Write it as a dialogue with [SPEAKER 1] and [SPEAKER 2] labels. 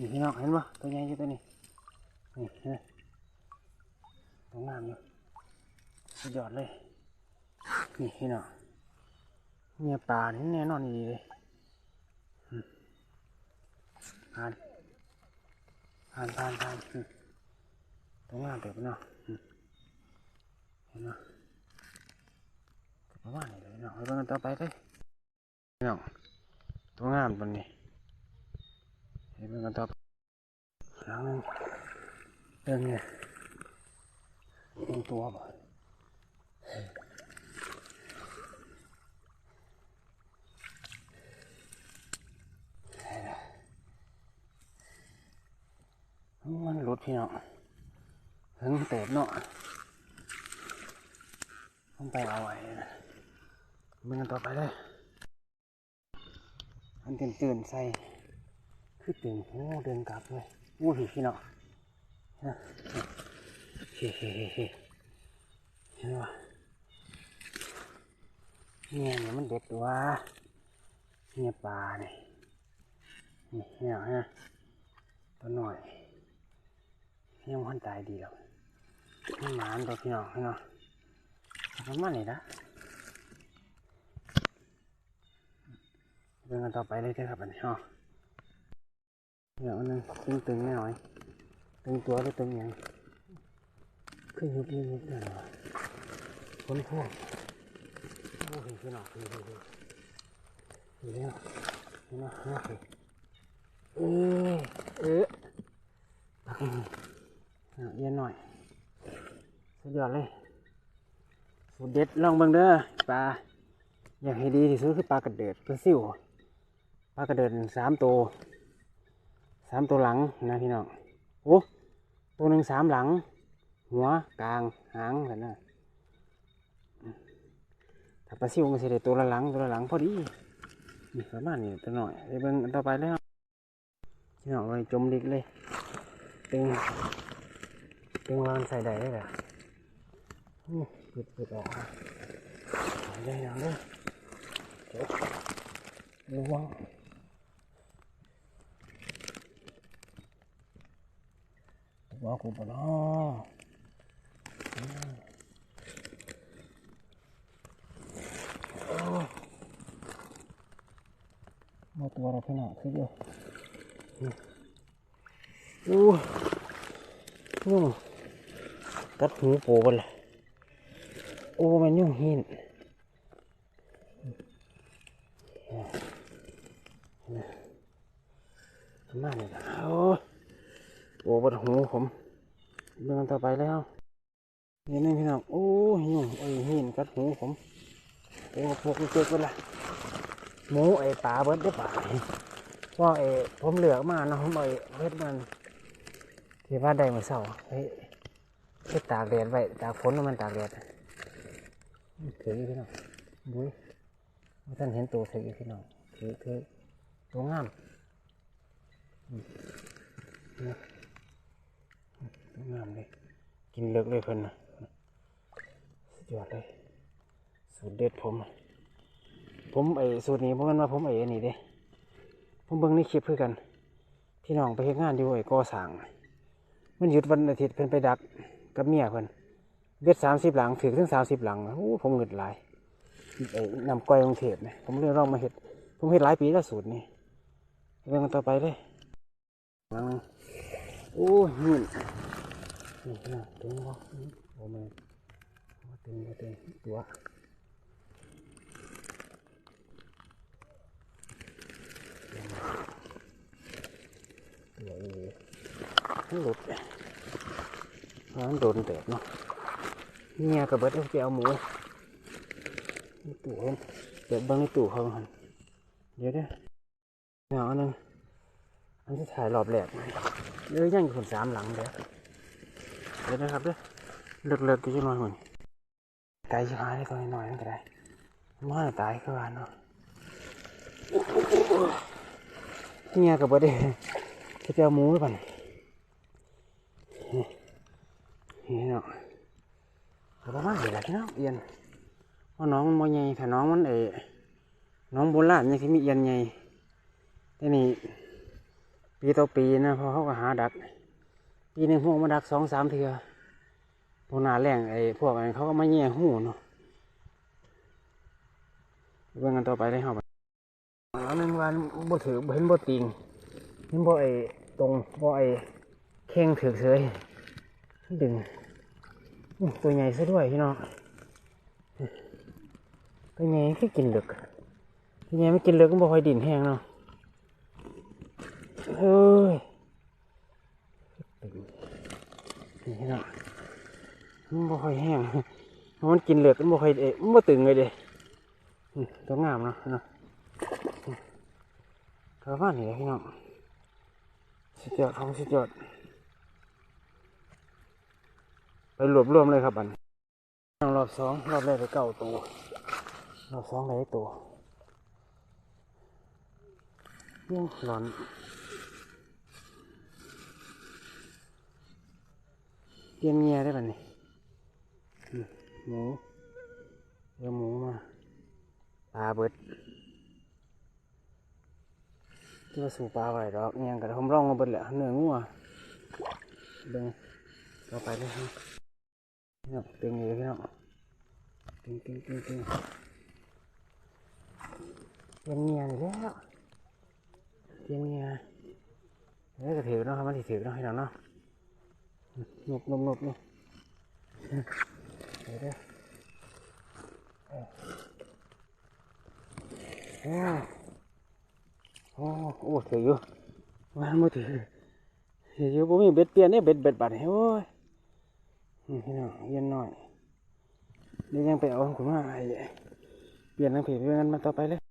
[SPEAKER 1] นี่พี่น้องเห็นปะตัวใหญ่อยู่ตัวนี้นี่เห็นไหมตัวงามอยู่สุดยอดเลยนี่พี่น้องเมียปลานี่แน่นอนดีเลยผ่านผ่านผ่านผ่านตัวงามเดี๋ยวพี่น้องเห็นไหมประมาณนี้เลยพี่น้องไปเบิ่งกันต่อไปเลยพี่น้องตัวงามตัวนี้ เห็นมันกันต่อไปหลังนึงเดินเนี่ยลงตัวบ่มันหลุดพี่น้องถึงเตะเนาะต้องไปเอาไว้มันกันต่อไปเลยมันตื่นตื่นใส่ คือตึงโอ้เดินกลับเลยโอ้ยพี่น้องนะเฮ้เฮ้เฮ้เฮ้เห็นปะเนี่ยเนี่ยมันเด็ดตัวเนี่ยปลาเนี่ยนี่เนี่ยฮะตัวหน่อยยังมันตายดีหรอกมันหมานตัวพี่น้องพี่น้องประมาณนี้ละเดินกันต่อไปเลยเถอะครับอันนี้อ๋อ เดี๋ยวอันนึงตึงตึงๆหน่อยตึงตัวหรือตึงหยังขึ้นยุบยุบยุบหน่อยวะพ้นพวกโอ้ยพี่น้องพี่พี่พี่พี่เนี่ยพี่น้องพี่น้องเออเอออืมเอาเย็นหน่อย สุดยอดเลย สุดเด็ดลองเบิ่งเด้อปลาอยากให้ดีที่สุดคือปลากระเดิดปลาซิวปลากระเดิดสามตัว สามตัวหลังนะพี่น้องโอ้ตัวหนึ่งสามหลัง หัวกลางหางแบบนั้นอืมถ้าปลาซิวมันจะได้ตัวละหลังตัวละหลังพอดีนี่ประมาณนี้ตัวหน่อยไปเบิ่งต่อไปแล้วพี่น้องเลยจมดิกเลยตึงตึงวางใส่ได้เลยเหรออู้ปิดปิดออกอะเอาได้ยังเลยเดี๋ยวระวัง ว่ากูปนอืมาตัวเราขนาดคือเดียวอืมโอ้ยุ่งกัดหูโปไปเลยโอ้มันยุ่งหินทำไมเนี่ยโอ้ โอ้บดหูผมเดินต่อไปแล้วนี่นี่พี่น้องโอ้หิวไอ้หินกัดหูผมโอ้พวกนี้เจ็บไปละหมูไอ้ปลาเบิดได้ป่าว่าไอ้ผมเหลือกมาเนาะผมไอ้เฮ็ดมันที่ว่าได้มาเศร้าเฮ้ยเฮ็ดตากแดดไว้ตากฝนมันตากแดดถืออยู่พี่น้องบุ้ยท่านเห็นตัวถืออยู่พี่น้องถือถือตัวงาม งามเลย กินเลิกเลยเพิ่นนะสุดยอดเลย สูตรเด็ดผม ผมไอ้สูตรนี้เพราะมันว่าผมไอ้นนี้เด้ ผมเบิ่งในคลิปเพื่อกัน พี่น้องไปเฮ็ดงานอยู่ไอ้ก่อสร้าง มันหยุดวันอาทิตย์เพิ่นไปดักกับเมียเพิ่นเบ็ดสามสิบหลังถือถึงสามสิบหลังโอ้ผมเงิดหลายไอ้นำก้อยกรุงเทพเนี่ยผมเลยลองมาเฮ็ด ผมเฮ็ดหลายปีแล้วสูตรนี้เรื่องต่อไปเลยหลังโอ้ย นี่นี่นะตึงวะโอ้แม่ว่าตึงว่าตึงตัวตัวเอ๋มันหลุดมันโดนแตกเนาะเนี่ยกระเบิดเอาไปเอาหมูนี่ตู้เขาเดี๋ยวเบังในตู้เขาหันเดี๋ยวเด้อเอาอันนึงอันที่ถ่ายรอบแรก เดี๋ยวยังอยู่คนสามหลังเดี๋ยว เดี๋ยวนะครับเด้อเลิกเลิกๆกี่ชั่วโมงหมดตายชิบหายได้ตัวน้อยๆนั่นก็ได้มาตายคือว่าเนาะเงียกับบ่ได้จะไปเอาหมูหรือเปล่าเนี่ยเนาะก็ประมาณนี้แหละพี่น้องเอียนว่าน้องมันบ่ใหญ่ถ้าน้องมันเอน้องโบราณยังสิมีเอียนใหญ่แต่นี่ปีต่อปีนะพอเขาก็หาดัก ปีหนึ่งพวกมาดักสองสามเทือพวกนาแรงไอ้พวกนั้นเขาก็มาแย่หูเนาะเบิ่งกันต่อไปเลยครับอันนั้นวันบ่ถือเห็นบ่ติงเห็นบ่ไอ้ตรงบ่ไอ้แข้งถือเสยดึงตัวใหญ่ซะด้วยพี่น้องตัวใหญ่คือกินเหลึกตัวใหญ่ไม่กินเหลึกก็บ่ค่อยดินแห้งเนาะเฮ้ย นี่นะมันบ่ค่อยแห้งมันกินเหลือกมันบ่ค่อยเอ๊ะมันบ่ตึงเลยเด้ตัวงามเนาะเนาะกระว่านี่แหละพี่น้องสุดยอดของสุดยอดไปรวบรวมเลยครับบันรอบสองรอบแรกไปเก้าตัวรอบสองได้ตัวโอ้หลอน เตรียมเงียได้ป่ะนี่หมูเดี๋ยวหมูมาปลาเบิดที่ว่าสู่ปลาไว้ดอกเงียงกับผมร่องมาเบิดแหละเนื้องัวเบิ่งต่อไปเลยฮะพี่น้องเต็งเลยพี่น้องเต็งเต็งเต็งเต็งเตรียมเงียนี่แล้วเตรียมเงียเดี๋ยวก็ถือเนาะครับมันถือเนาะให้เราเนาะ นบนบนบนบเดี๋ยวเดี๋ยวเอ้โอ้โอ้ถืออยู่มันม่ถือถืออยู่ผมมีเบ็ดเปลี่ยนเนี่ยเบ็ดเบ็ดบาดโอ้ยนี่พี่น้องเย็นหน่อยเดี๋ยวยังไปเอาขุนมาไอ้เปลี่ยนทางเพจเพื่อนกันมาต่อไปเลย